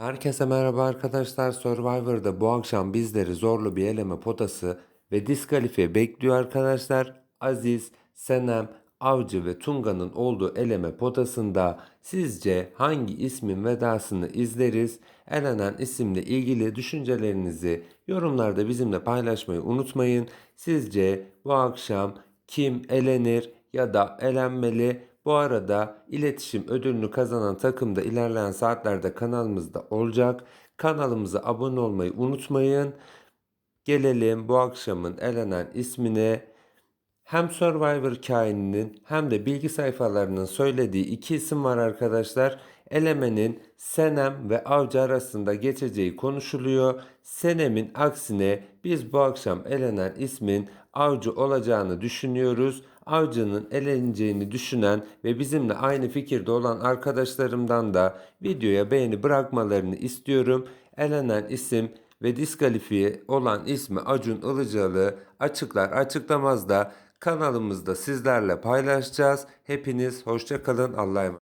Herkese merhaba arkadaşlar. Survivor'da bu akşam bizleri zorlu bir eleme potası ve diskalifiye bekliyor arkadaşlar. Aziz, Senem, Avcı ve Tunga'nın olduğu eleme potasında sizce hangi ismin vedasını izleriz? Elenen isimle ilgili düşüncelerinizi yorumlarda bizimle paylaşmayı unutmayın. Sizce bu akşam kim elenir ya da elenmeli? Bu arada iletişim ödülünü kazanan takım da ilerleyen saatlerde kanalımızda olacak. Kanalımıza abone olmayı unutmayın. Gelelim bu akşamın elenen ismine. Hem Survivor kaininin hem de bilgi sayfalarının söylediği iki isim var arkadaşlar. Elemenin Senem ve Avcı arasında geçeceği konuşuluyor. Senem'in aksine biz bu akşam elenen ismin Avcı olacağını düşünüyoruz. Avcı'nın eleneceğini düşünen ve bizimle aynı fikirde olan arkadaşlarımdan da videoya beğeni bırakmalarını istiyorum. Elenen isim ve diskalifiye olan ismi Acun Ilıcalı açıklar açıklamaz da kanalımızda sizlerle paylaşacağız. Hepiniz hoşça kalın. Allah'a emanet.